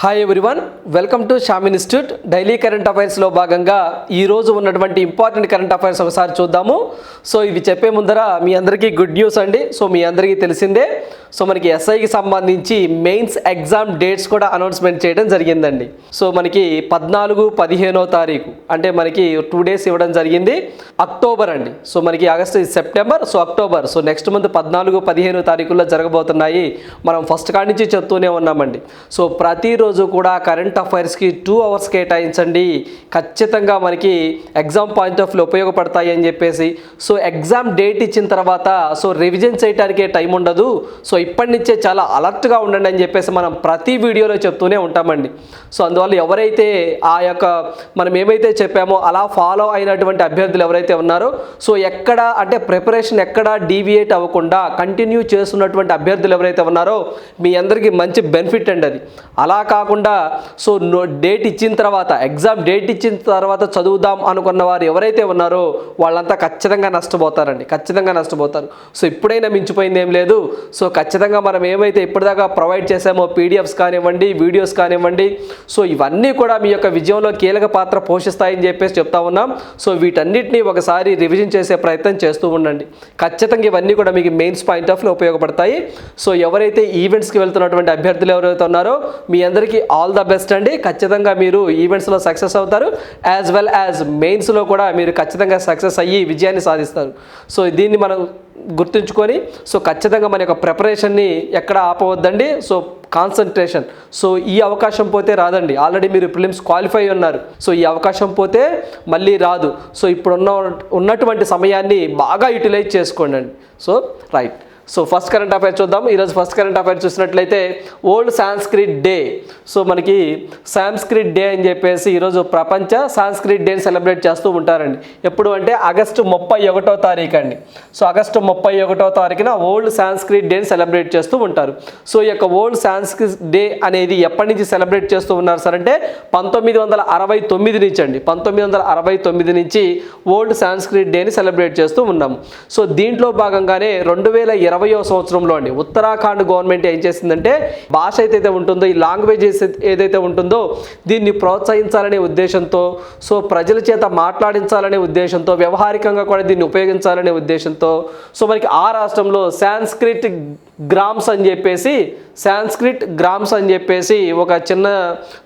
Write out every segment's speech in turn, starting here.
Hi everyone welcome to Sham institute daily current అఫైర్స్లో భాగంగా ఈ రోజు ఉన్నటువంటి ఇంపార్టెంట్ కరెంట్ అఫైర్స్ ఒకసారి చూద్దాము. సో ఇవి చెప్పే ముందర మీ అందరికీ గుడ్ న్యూస్ అండి. సో మీ అందరికీ తెలిసిందే. సో మనకి ఎస్ఐకి సంబంధించి మెయిన్స్ ఎగ్జామ్ డేట్స్ కూడా అనౌన్స్మెంట్ చేయడం జరిగిందండి. సో మనకి పద్నాలుగు పదిహేనో తారీఖు అంటే మనకి టూ డేస్ ఇవ్వడం జరిగింది. అక్టోబర్ అండి. సో మనకి August September so October so next month పద్నాలుగు పదిహేను తారీఖుల్లో జరగబోతున్నాయి. మనం ఫస్ట్ కాడి నుంచి చెప్తూనే ఉన్నామండి. సో ప్రతిరోజు కూడా కరెంట్ అఫైర్స్కి టూ అవర్స్ కేటాయించండి. ఖచ్చితంగా మనకి ఎగ్జామ్ పాయింట్ ఆఫ్ వ్యూ ఉపయోగపడతాయి అని చెప్పేసి. సో ఎగ్జామ్ డేట్ ఇచ్చిన తర్వాత సో రివిజన్ చేయడానికే టైం ఉండదు. సో ఇప్పటి నుంచే చాలా అలర్ట్గా ఉండండి అని చెప్పేసి మనం ప్రతి వీడియోలో చెప్తూనే ఉంటామండి. సో అందువల్ల ఎవరైతే ఆ యొక్క మనం ఏమైతే చెప్పామో అలా ఫాలో అయినటువంటి అభ్యర్థులు ఎవరైతే ఉన్నారో సో ఎక్కడ అంటే ప్రిపరేషన్ ఎక్కడ డీవియేట్ అవ్వకుండా కంటిన్యూ చేస్తున్నటువంటి అభ్యర్థులు ఎవరైతే ఉన్నారో మీ అందరికీ మంచి బెనిఫిట్ అండి అది. అలా కాకుండా సో నో డేట్ ఇచ్చిన తర్వాత ఎగ్జామ్ డేట్ ఇచ్చిన తర్వాత చదువుదాం అనుకున్న వారు ఎవరైతే ఉన్నారో వాళ్ళంతా ఖచ్చితంగా నష్టపోతారండి. ఖచ్చితంగా నష్టపోతారు. సో ఇప్పుడైనా మించిపోయింది ఏం లేదు. సో ఖచ్చితంగా మనం ఏమైతే ఇప్పటిదాకా ప్రొవైడ్ చేసామో పీడిఎఫ్స్ కానివ్వండి వీడియోస్ కానివ్వండి సో ఇవన్నీ కూడా మీ యొక్క విజయంలో కీలక పాత్ర పోషిస్తాయని చెప్పేసి చెప్తా ఉన్నాం. సో వీటన్నిటిని ఒకసారి రివిజన్ చేసే ప్రయత్నం చేస్తూ ఉండండి. ఖచ్చితంగా ఇవన్నీ కూడా మీకు మెయిన్స్ పాయింట్ ఆఫ్ ఉపయోగపడతాయి. సో ఎవరైతే ఈవెంట్స్కి వెళ్తున్నటువంటి అభ్యర్థులు ఎవరైతే ఉన్నారో మీ అందరికీ ఆల్ ద బెస్ట్ అండి. ఖచ్చితంగా మీరు ఈవెంట్స్లో సక్సెస్ అవుతారు. యాజ్ వెల్ యాజ్ మెయిన్స్లో కూడా మీరు ఖచ్చితంగా సక్సెస్ అయ్యి విజయాన్ని సాధిస్తారు. సో దీన్ని మనం గుర్తుంచుకొని సో ఖచ్చితంగా మన యొక్క ప్రిపరేషన్ని ఎక్కడ ఆపవద్దండి. సో కాన్సన్ట్రేషన్ సో ఈ అవకాశం పోతే రాదండి. ఆల్రెడీ మీరు ప్రిలిమ్స్ క్వాలిఫై ఉన్నారు. సో ఈ అవకాశం పోతే మళ్ళీ రాదు. సో ఇప్పుడున్న ఉన్నటువంటి సమయాన్ని బాగా యూటిలైజ్ చేసుకోండి so right so first current affair చూద్దాం. ఈరోజు ఫస్ట్ కరెంట్ అఫైర్ చూసినట్లయితే ఓల్డ్ సాంస్క్రిట్ డే సో మనకి సాంస్క్రిట్ డే అని చెప్పేసి ఈరోజు ప్రపంచ సాంస్క్రిట్ డేని సెలబ్రేట్ చేస్తూ ఉంటారండి. ఎప్పుడు అంటే ఆగస్టు ముప్పై ఒకటో తారీఖు అండి. సో ఆగస్టు ముప్పై ఒకటో తారీఖున ఓల్డ్ సాంస్క్రిట్ డేని సెలబ్రేట్ చేస్తూ ఉంటారు. సో ఈ యొక్క ఓల్డ్ సాంస్క్రిట్ డే అనేది ఎప్పటి నుంచి సెలబ్రేట్ చేస్తూ ఉన్నారు సార్ అంటే పంతొమ్మిది వందల అరవై తొమ్మిది నుంచి అండి. పంతొమ్మిది వందల అరవై తొమ్మిది నుంచి ఓల్డ్ సాంస్క్రిట్ డేని సెలబ్రేట్ చేస్తూ ఉన్నాము. సో దీంట్లో భాగంగానే రెండు వేల ఇరవయో సంవత్సరంలో అండి. ఉత్తరాఖండ్ గవర్నమెంట్ ఏం చేసిందంటే భాష ఏదైతే ఉంటుందో ఈ లాంగ్వేజ్ ఏదైతే ఉంటుందో దీన్ని ప్రోత్సహించాలనే ఉద్దేశంతో సో ప్రజల చేత మాట్లాడించాలనే ఉద్దేశంతో వ్యవహారికంగా కూడా దీన్ని ఉపయోగించాలనే ఉద్దేశంతో సో మనకి ఆ రాష్ట్రంలో సాంస్క్రిట్ గ్రామ్స్ అని చెప్పేసి సాంస్క్రిట్ గ్రామ్స్ అని చెప్పేసి ఒక చిన్న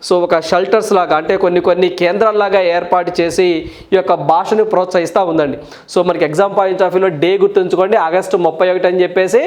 సో ఒక షెల్టర్స్ లాగా అంటే కొన్ని కొన్ని కేంద్రాల్లాగా ఏర్పాటు చేసి ఈ యొక్క భాషను ప్రోత్సహిస్తూ ఉందండి. సో మనకి ఎగ్జామ్ పాయింట్ ఆఫ్ వ్యూలో డే గుర్తుంచుకోండి ఆగస్టు ముప్పై ఒకటి అని చెప్పేసి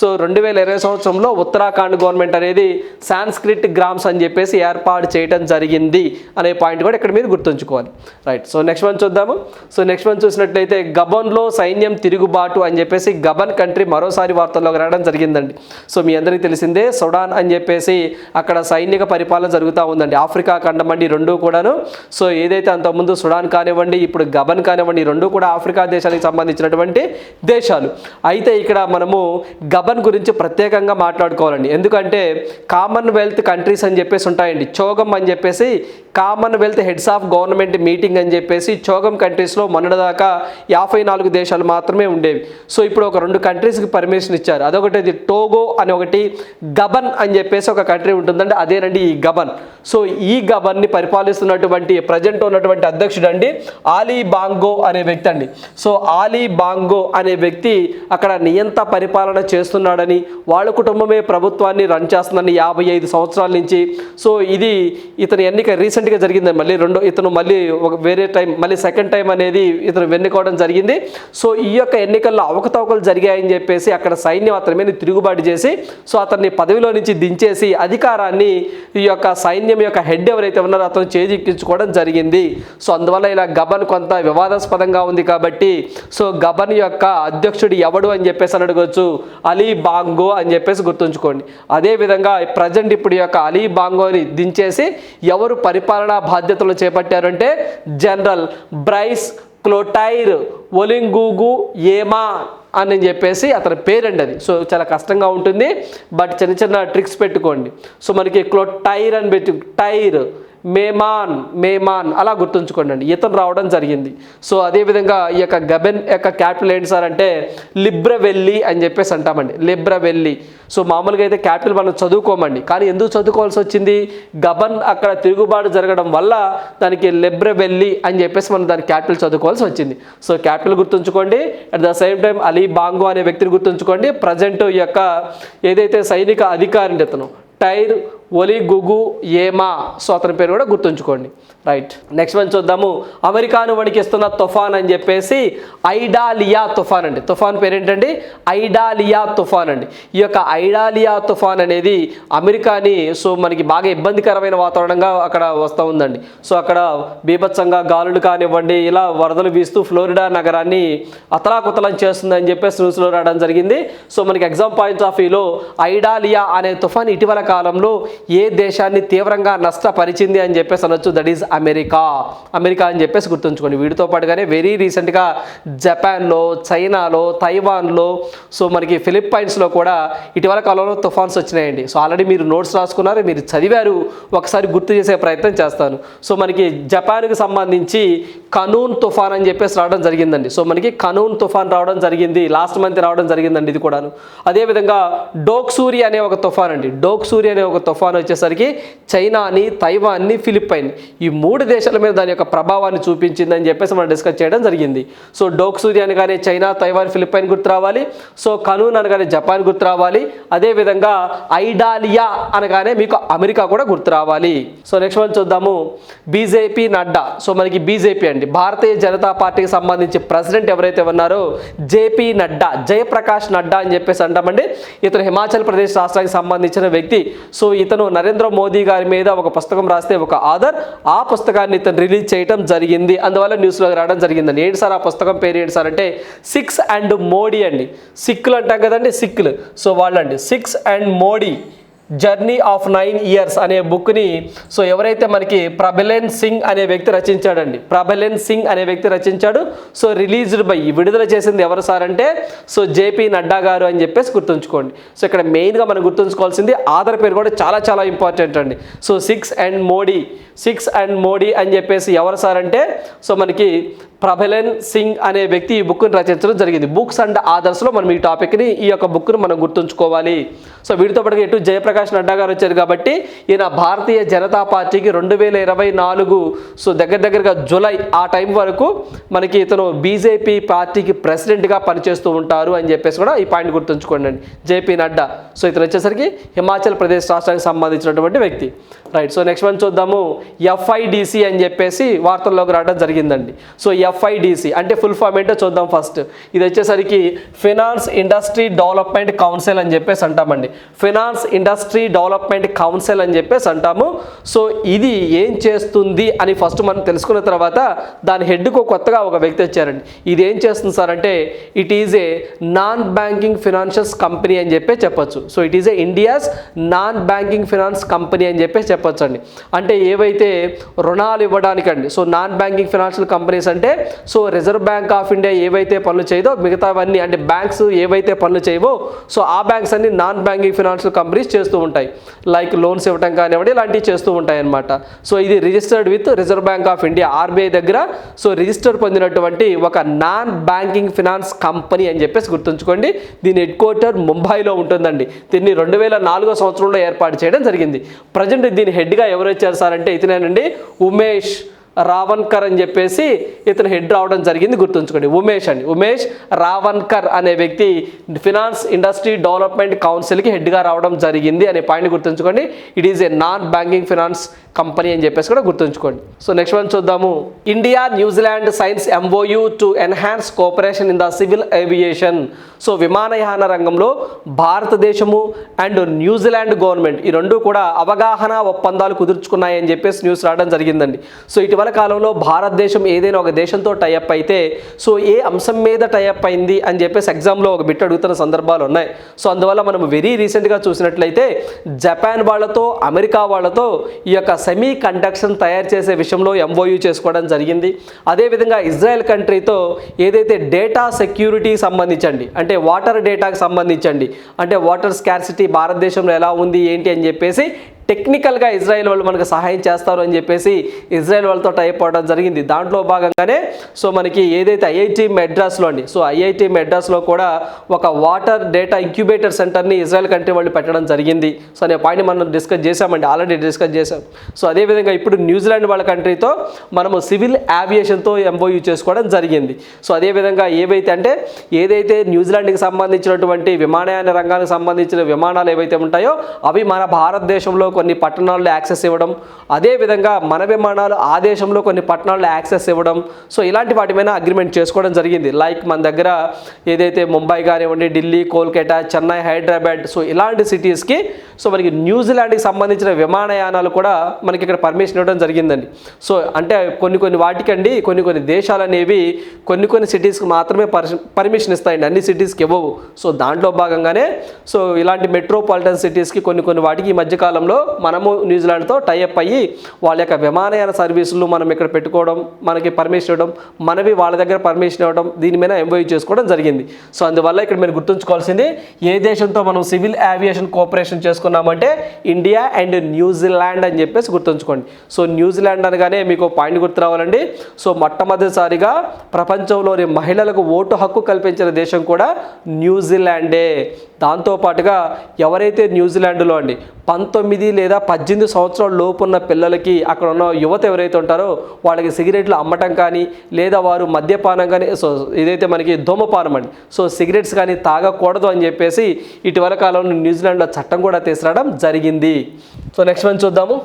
సో రెండు వేల ఇరవై సంవత్సరంలో ఉత్తరాఖండ్ గవర్నమెంట్ అనేది సాంస్క్రిట్ గ్రామ్స్ అని చెప్పేసి ఏర్పాటు చేయడం జరిగింది అనే పాయింట్ కూడా ఇక్కడ మీరు గుర్తుంచుకోవాలి. రైట్ సో నెక్స్ట్ వన్ చూద్దాము. సో నెక్స్ట్ వన్ చూసినట్లయితే గబన్లో సైన్యం తిరుగుబాటు అని చెప్పేసి గబన్ కంట్రీ మరోసారి వార్తల్లోకి రావడం జరిగిందండి. సో మీ అందరికీ తెలిసిందే సుడాన్ అని చెప్పేసి అక్కడ సైనిక పరిపాలన జరుగుతూ ఉందండి. ఆఫ్రికా ఖండం అండి రెండు కూడాను. సో ఏదైతే అంతకుముందు సుడాన్ కానివ్వండి ఇప్పుడు గబన్ కానివ్వండి రెండు కూడా ఆఫ్రికా దేశానికి సంబంధించినటువంటి దేశాలు. అయితే ఇక్కడ మనము గబన్ గురించి ప్రత్యేకంగా మాట్లాడుకోవాలండి. ఎందుకంటే కామన్వెల్త్ కంట్రీస్ అని చెప్పేసి ఉంటాయండి. చోగం అని చెప్పేసి Commonwealth heads of government meeting అని చెప్పేసి చోగం కంట్రీస్లో మొన్నటిదాకా యాభై నాలుగు దేశాలు మాత్రమే ఉండేవి. సో ఇప్పుడు ఒక రెండు కంట్రీస్కి పర్మిషన్ ఇచ్చారు. అదొకటి టోగో అని ఒకటి గబన్ అని చెప్పేసి ఒక కంట్రీ ఉంటుందండి అదేనండి ఈ గబన్. సో ఈ గబన్ని పరిపాలిస్తున్నటువంటి ప్రజెంట్ ఉన్నటువంటి అధ్యక్షుడు అండి ఆలీ బాంగో అనే వ్యక్తి అండి. సో ఆలీ బాంగో అనే వ్యక్తి అక్కడ నియంత పరిపాలన చేస్తున్నాడని వాళ్ళ కుటుంబమే ప్రభుత్వాన్ని రన్ చేస్తుందని యాభై ఐదు సంవత్సరాల నుంచి. సో ఇది ఇతని ఎన్నిక రీసెంట్గా జరిగింది మళ్ళీ రెండో ఇతను మళ్ళీ ఒక వేరే టైం మళ్ళీ సెకండ్ టైం అనేది ఇతను వెన్నుకోవడం జరిగింది. సో ఈ యొక్క ఎన్నికల్లో అవకతవకలు జరిగాయని చెప్పేసి అక్కడ సైన్యం అతని మీద తిరుగుబాటు చేసి సో అతన్ని పదవిలో నుంచి దించేసి అధికారాన్ని ఈ యొక్క సైన్యం యొక్క హెడ్ ఎవరైతే ఉన్నారో అతను చేజిక్కించుకోవడం జరిగింది. సో అందువల్ల ఇలా గబన్ కొంత వివాదాస్పదంగా ఉంది కాబట్టి సో గబన్ యొక్క అధ్యక్షుడు ఎవడు అని చెప్పేసి అని అడగవచ్చు అలీ బాంగో అని చెప్పేసి గుర్తుంచుకోండి. అదేవిధంగా ప్రజెంట్ ఇప్పుడు ఈ యొక్క అలీ బాంగోని దించేసి ఎవరు పరిపాలనా బాధ్యతలు చేపట్టారంటే జనరల్ బ్రైస్ క్లోటైర్ ఒలింగూగు ఏమా అని చెప్పేసి అతని పేరండి అది. సో చాలా కష్టంగా ఉంటుంది. బట్ చిన్న చిన్న ట్రిక్స్ పెట్టుకోండి. సో మనకి క్లోటైర్ అని పెట్టి టైర్ మేమాన్ మేమాన్ అలా గుర్తుంచుకోండి ఇతను రావడం జరిగింది. సో అదేవిధంగా ఈ యొక్క గబెన్ యొక్క క్యాపిటల్ ఏంటి సార్ అంటే లిబ్రవెల్లి అని చెప్పేసి అంటామండి. లిబ్రవెల్లి. సో మామూలుగా అయితే క్యాపిటల్ మనం చదువుకోమండి. కానీ ఎందుకు చదువుకోవాల్సి వచ్చింది? గబన్ అక్కడ తిరుగుబాటు జరగడం వల్ల దానికి లిబ్రవెల్లి అని చెప్పేసి మనం దాని క్యాపిటల్ చదువుకోవాల్సి వచ్చింది. సో క్యాపిటల్ గుర్తుంచుకోండి. At the same time Ali Bongo అనే వ్యక్తిని గుర్తుంచుకోండి. ప్రజెంట్ ఈ యొక్క ఏదైతే సైనిక అధికారిని ఇతను టైర్ ఒలి గుగు ఏమా? సో అతని పేరు కూడా గుర్తుంచుకోండి. రైట్ నెక్స్ట్ మనం చూద్దాము. అమెరికాను వణికిస్తున్న తుఫాన్ అని చెప్పేసి ఐడాలియా తుఫాన్ అండి. తుఫాన్ పేరు ఏంటండి ఐడాలియా తుఫాన్ అండి. ఈ యొక్క ఐడాలియా తుఫాన్ అనేది అమెరికాని సో మనకి బాగా ఇబ్బందికరమైన వాతావరణంగా అక్కడ వస్తూ ఉందండి. సో అక్కడ బీభత్సంగా గాలులు కానివ్వండి ఇలా వరదలు వీస్తూ ఫ్లోరిడా నగరాన్ని అతలాకుతలం చేస్తుందని చెప్పేసి న్యూస్లో రావడం జరిగింది. సో మనకి ఎగ్జామ్ పాయింట్ ఆఫ్ వ్యూలో ఐడాలియా అనే తుఫాన్ ఇటీవల కాలంలో ఏ దేశాన్ని తీవ్రంగా నష్టపరిచింది అని చెప్పేసి అనొచ్చు. That is America. అమెరికా అని చెప్పేసి గుర్తుంచుకోండి. వీటితో పాటుగానే వెరీ రీసెంట్గా జపాన్లో చైనాలో తైవాన్లో సో మనకి ఫిలిప్పైన్స్లో కూడా ఇటీవల కాలంలో తుఫాన్స్ వచ్చినాయండి. సో ఆల్రెడీ మీరు నోట్స్ రాసుకున్నారు మీరు చదివారు ఒకసారి గుర్తు చేసే ప్రయత్నం చేస్తాను. సో మనకి జపాన్కి సంబంధించి కనూన్ తుఫాన్ అని చెప్పేసి రావడం జరిగిందండి. సో మనకి కనూన్ తుఫాన్ రావడం జరిగింది లాస్ట్ మంత్ రావడం జరిగిందండి ఇది కూడాను. అదేవిధంగా డోక్సూరి అనే ఒక తుఫాన్ అండి. డోక్సూరి అనే ఒక తుఫాన్ వచ్చేసరికి చైనాని తైవాన్ని ఫిలిప్పైన్ ఈ మూడు దేశాల మీద దాని యొక్క ప్రభావాన్ని చూపించిందని చెప్పేసి మనం డిస్కస్ చేయడం జరిగింది. సో డోక్సూరి అనగానే చైనా తైవాన్ ఫిలిప్పైన్ గుర్తు రావాలి. సో కనూన్ అనగానే జపాన్ గుర్తు రావాలి. అదేవిధంగా ఐడాలియా అనగానే మీకు అమెరికా కూడా గుర్తు రావాలి. సో నెక్స్ట్ మనం చూద్దాము. బీజేపీ నడ్డా. సో మనకి బీజేపీ అండి. భారతీయ జనతా పార్టీకి సంబంధించి ప్రెసిడెంట్ ఎవరైతే ఉన్నారో జేపీ నడ్డా జయప్రకాష్ నడ్డా అని చెప్పేసి అంటామండి. ఇతను హిమాచల్ ప్రదేశ్ రాష్ట్రానికి సంబంధించిన వ్యక్తి. సో ఇతను నరేంద్ర మోదీ గారి మీద ఒక పుస్తకం రాస్తే ఒక ఆధార్ ఆ పుస్తకాన్ని ఇతను రిలీజ్ చేయడం జరిగింది. అందువల్ల న్యూస్లో రావడం జరిగిందండి. ఏంటి సార్ ఆ పుస్తకం పేరు ఏంటి సార్ అంటే సిక్స్ అండ్ మోడీ అండి. సిక్కులు అంటాం కదండి సిక్కులు. సో వాళ్ళండి Sikhs and Modi. Journey of nine years అనే బుక్ని సో ఎవరైతే మనకి ప్రభలెన్ సింగ్ అనే వ్యక్తి రచించాడండి ప్రభలెన్ సింగ్ అనే వ్యక్తి రచించాడు సో రిలీజ్డ్ బై విడుదల చేసింది ఎవరు సార్ అంటే సో జేపీ నడ్డా గారు అని చెప్పేసి గుర్తుంచుకోండి. సో ఇక్కడ మెయిన్గా మనం గుర్తుంచుకోవాల్సింది ఆధార్ పేరు కూడా చాలా చాలా ఇంపార్టెంట్ అండి. So Sikhs and Modi Sikhs and Modi అని చెప్పేసి ఎవరు సార్ అంటే సో మనకి ప్రభలెన్ సింగ్ అనే వ్యక్తి ఈ బుక్ని రచించడం జరిగింది. బుక్స్ అండ్ ఆదర్స్లో మనం ఈ టాపిక్ని ఈ యొక్క బుక్ను మనం గుర్తుంచుకోవాలి. సో వీటితో పాటు ఇటు జయప్రకాష్ నడ్డా గారు వచ్చారు కాబట్టి ఈయన భారతీయ జనతా పార్టీకి రెండు వేల ఇరవై నాలుగు సో దగ్గర దగ్గరగా జూలై ఆ టైం వరకు మనకి ఇతను బీజేపీ పార్టీకి ప్రెసిడెంట్గా పనిచేస్తూ ఉంటారు అని చెప్పేసి కూడా ఈ పాయింట్ గుర్తుంచుకోండి. అండి జేపీ నడ్డా. సో ఇతను వచ్చేసరికి హిమాచల్ ప్రదేశ్ రాష్ట్రానికి సంబంధించినటువంటి వ్యక్తి. రైట్ సో నెక్స్ట్ వన్ చూద్దాము. ఎఫ్ఐడిసి అని చెప్పేసి వార్తల్లోకి రావడం జరిగిందండి. సో ఎఫ్ఐడిసి అంటే ఫుల్ ఫామ్ ఏంటో చూద్దాం ఫస్ట్. ఇది వచ్చేసరికి ఫినాన్స్ ఇండస్ట్రీ డెవలప్మెంట్ కౌన్సిల్ అని చెప్పేసి అంటామండి. ఫినాన్స్ ఇండస్ట్రీ డెవలప్మెంట్ కౌన్సిల్ అని చెప్పేసి అంటాము. సో ఇది ఏం చేస్తుంది అని ఫస్ట్ మనం తెలుసుకున్న తర్వాత దాని హెడ్కు కొత్తగా ఒక వ్యక్తి వచ్చారండి. ఇది ఏం చేస్తుంది సార్ అంటే it is a non banking financials company అని చెప్పి చెప్పొచ్చు. So it is a India's non banking finance company అని చెప్పేసి చెప్పొచ్చు అండి. అంటే ఏవైతే రుణాలు ఇవ్వడానికండి so non banking financial companies అంటే so Reserve Bank of India ఏవైతే పనులు చేయదో మిగతావన్నీ అంటే బ్యాంక్స్ ఏవైతే పనులు చేయవో సో ఆ బ్యాంక్స్ అన్ని నాన్ బ్యాంకింగ్ ఫినాన్షియల్ కంపెనీస్ చేస్తూ ఉంటాయి. లైక్ లోన్స్ ఇవ్వటం కానివ్వండి ఇలాంటివి చేస్తూ ఉంటాయి అనమాట సో ఇది registered with Reserve Bank of India RBI దగ్గర. సో రిజిస్టర్ పొందినటువంటి ఒక నాన్ బ్యాంకింగ్ ఫినాన్స్ కంపెనీ అని చెప్పేసి గుర్తుంచుకోండి. దీని హెడ్ క్వార్టర్ ముంబైలో ఉంటుందండి. దీన్ని రెండు వేల నాలుగో సంవత్సరంలో ఏర్పాటు చేయడం జరిగింది. ప్రజెంట్ దీని హెడ్గా ఎవరు వచ్చారు సార్ అంటే ఇతనేనండి ఉమేష్ రావణ్కర్ అని చెప్పేసి ఇతను హెడ్ రావడం జరిగింది గుర్తుంచుకోండి. ఉమేష్ అండి. ఉమేష్ రావణ్కర్ అనే వ్యక్తి ఫినాన్స్ ఇండస్ట్రీ డెవలప్మెంట్ కౌన్సిల్కి హెడ్గా రావడం జరిగింది అనే పాయింట్ గుర్తుంచుకోండి. It is a non banking finance company అని చెప్పేసి కూడా గుర్తుంచుకోండి. సో నెక్స్ట్ వన్ చూద్దాము. India New Zealand signs MOU to enhance cooperation in the civil aviation so విమానయాన రంగంలో భారతదేశము అండ్ న్యూజిలాండ్ గవర్నమెంట్ ఈ రెండు కూడా అవగాహన ఒప్పందాలు కుదుర్చుకున్నాయని చెప్పేసి న్యూస్ రావడం జరిగిందండి. సో ఇటీవల కాలంలో భారతదేశం ఏదైనా ఒక దేశంతో టైఅప్ అయితే సో ఏ అంశం మీద టైఅప్ అయింది అని చెప్పేసి ఎగ్జామ్లో ఒక బిట్ అడుగుతున్న సందర్భాలు ఉన్నాయి. సో అందువల్ల మనం వెరీ రీసెంట్గా చూసినట్లయితే జపాన్ వాళ్ళతో అమెరికా వాళ్ళతో ఈ యొక్క సెమీ కండక్షన్ తయారు చేసే విషయంలో ఎంఓయూ చేసుకోవడం జరిగింది. అదేవిధంగా ఇజ్రాయెల్ కంట్రీతో ఏదైతే డేటా సెక్యూరిటీ సంబంధించండి అంటే వాటర్ డేటాకి సంబంధించండి అంటే వాటర్ స్కార్సిటీ భారతదేశంలో ఎలా ఉంది ఏంటి అని చెప్పేసి టెక్నికల్గా ఇజ్రాయెల్ వాళ్ళు మనకు సహాయం చేస్తారు అని చెప్పేసి ఇజ్రాయెల్ వాళ్ళతో టైప్ అవడం జరిగింది. దాంట్లో భాగంగానే సో మనకి ఏదైతే ఐఐటి మెడ్రాస్లో అండి సో ఐఐటి మెడ్రాస్లో కూడా ఒక వాటర్ డేటా ఇంక్యుబేటర్ సెంటర్ని ఇజ్రాయెల్ కంట్రీ వాళ్ళు పెట్టడం జరిగింది. సో అనే పాయింట్ మనం డిస్కస్ చేసామండి ఆల్రెడీ డిస్కస్ చేసాం సో అదేవిధంగా ఇప్పుడు న్యూజిలాండ్ వాళ్ళ కంట్రీతో మనము సివిల్ యావియేషన్తో ఎంఓయూ చేసుకోవడం జరిగింది. సో అదేవిధంగా ఏవైతే అంటే ఏదైతే న్యూజిలాండ్కి సంబంధించినటువంటి విమానయాన రంగానికి సంబంధించిన విమానాలు ఏవైతే ఉంటాయో అవి మన భారతదేశంలో కొన్ని పట్టణాల్లో యాక్సెస్ ఇవ్వడం అదేవిధంగా మన విమానాలు ఆ దేశంలో కొన్ని పట్టణాల్లో యాక్సెస్ ఇవ్వడం. సో ఇలాంటి వాటి మీద అగ్రిమెంట్ చేసుకోవడం జరిగింది. లైక్ మన దగ్గర ఏదైతే ముంబై కానివ్వండి ఢిల్లీ కోల్కతా చెన్నై హైదరాబాద్ సో ఇలాంటి సిటీస్కి సో మనకి న్యూజిలాండ్కి సంబంధించిన విమానయానాలు కూడా మనకి ఇక్కడ పర్మిషన్ ఇవ్వడం జరిగిందండి. సో అంటే కొన్ని కొన్ని వాటికండి కొన్ని కొన్ని దేశాలు అనేవి కొన్ని కొన్ని సిటీస్కి మాత్రమే పర్మిషన్ ఇస్తాయండి. అన్ని సిటీస్కి ఇవ్వవు. సో దాంట్లో భాగంగానే సో ఇలాంటి మెట్రోపాలిటన్ సిటీస్కి కొన్ని కొన్ని వాటికి ఈ మధ్యకాలంలో మనము న్యూజిలాండ్తో టైఅప్ అయ్యి వాళ్ళ యొక్క విమానయాన సర్వీసులు మనం ఇక్కడ పెట్టుకోవడం మనకి పర్మిషన్ ఇవ్వడం మనవి వాళ్ళ దగ్గర పర్మిషన్ ఇవ్వడం దీని మీద ఎంఓయూ చేసుకోవడం జరిగింది. సో అందువల్ల ఇక్కడ మీరు గుర్తుంచుకోవాల్సింది ఏ దేశంతో మనం సివిల్ ఏవియేషన్ కోఆపరేషన్ చేసుకున్నామంటే ఇండియా అండ్ న్యూజిలాండ్ అని చెప్పేసి గుర్తుంచుకోండి. సో న్యూజిలాండ్ అనగానే మీకు పాయింట్ గుర్తు రావాలండి. సో మొట్టమొదటిసారిగా ప్రపంచంలోని మహిళలకు ఓటు హక్కు కల్పించిన దేశం కూడా న్యూజిలాండే దాంతోపాటుగా ఎవరైతే న్యూజిలాండ్లో అండి పంతొమ్మిది లేదా పద్దెనిమిది సంవత్సరాల లోపు ఉన్న పిల్లలకి అక్కడ ఉన్న యువత ఎవరైతే ఉంటారో వాళ్ళకి సిగరెట్లు అమ్మటం కానీ లేదా వారు మద్యపానం కానీ సో ఇదైతే మనకి ధూమపానం అండి సో సిగరెట్స్ కానీ తాగకూడదు అని చెప్పేసి ఇటీవల కాలంలో న్యూజిలాండ్లో చట్టం కూడా తీసుకురావడం జరిగింది. సో నెక్స్ట్ మనం చూద్దాము.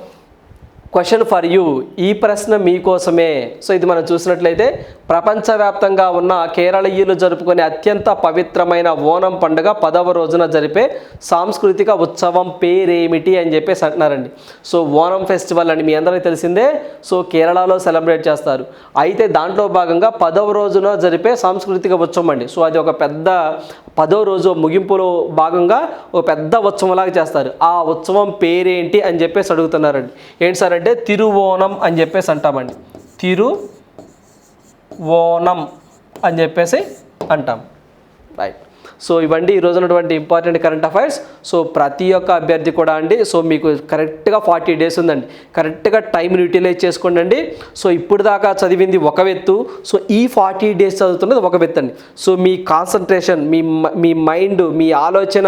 క్వశ్చన్ ఫర్ యూ ఈ ప్రశ్న మీకోసమే. సో ఇది మనం చూసినట్లయితే ప్రపంచవ్యాప్తంగా ఉన్న కేరళీయులు జరుపుకునే అత్యంత పవిత్రమైన ఓనం పండుగ పదవ రోజున జరిపే సాంస్కృతిక ఉత్సవం పేరేమిటి అని చెప్పేసి అంటున్నారండి. సో ఓనం ఫెస్టివల్ అని మీ అందరికీ తెలిసిందే. సో కేరళలో సెలబ్రేట్ చేస్తారు. అయితే దాంట్లో భాగంగా పదవ రోజున జరిపే సాంస్కృతిక ఉత్సవం అండి. సో అది ఒక పెద్ద పదో రోజు ముగింపులో భాగంగా ఒక పెద్ద ఉత్సవంలాగా చేస్తారు. ఆ ఉత్సవం పేరేంటి అని చెప్పేసి అడుగుతున్నారండి. ఏంటి సార్ అంటే తిరువోణం అని చెప్పేసి అంటామండి. తిరు ఓణం అని చెప్పేసి అంటాం. రైట్ సో ఇవండి ఈరోజు ఉన్నటువంటి ఇంపార్టెంట్ కరెంట్ అఫైర్స్ సో ప్రతి ఒక్క అభ్యర్థి కూడా అండి సో మీకు కరెక్ట్గా ఫార్టీ డేస్ ఉందండి. కరెక్ట్గా టైంని యూటిలైజ్ చేసుకోండి అండి సో ఇప్పుడు దాకా చదివింది ఒక వెత్తు. సో ఈ ఫార్టీ డేస్ చదువుతున్నది ఒక వెత్తు అండి. సో మీ కాన్సన్ట్రేషన్ మీ మీ మైండ్ మీ ఆలోచన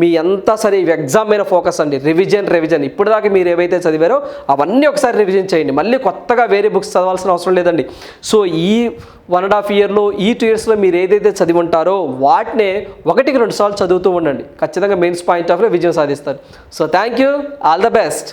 మీ అంతా సరే ఎగ్జామ్ మీద ఫోకస్ అండి. రివిజన్ రివిజన్ ఇప్పుడు దాకా మీరు ఏవైతే చదివారో అవన్నీ ఒకసారి రివిజన్ చేయండి. మళ్ళీ కొత్తగా వేరే బుక్స్ చదవాల్సిన అవసరం లేదండి. సో ఈ వన్ అండ్ హాఫ్ ఇయర్లో ఈ టూ ఇయర్స్లో మీరు ఏదైతే చదివి ఉంటారో వాటినే ఒకటికి రెండు సార్లు చదువుతూ ఉండండి. ఖచ్చితంగా మెయిన్స్ పాయింట్ ఆఫ్ విజయం సాధిస్తారు. So thank you. All the best.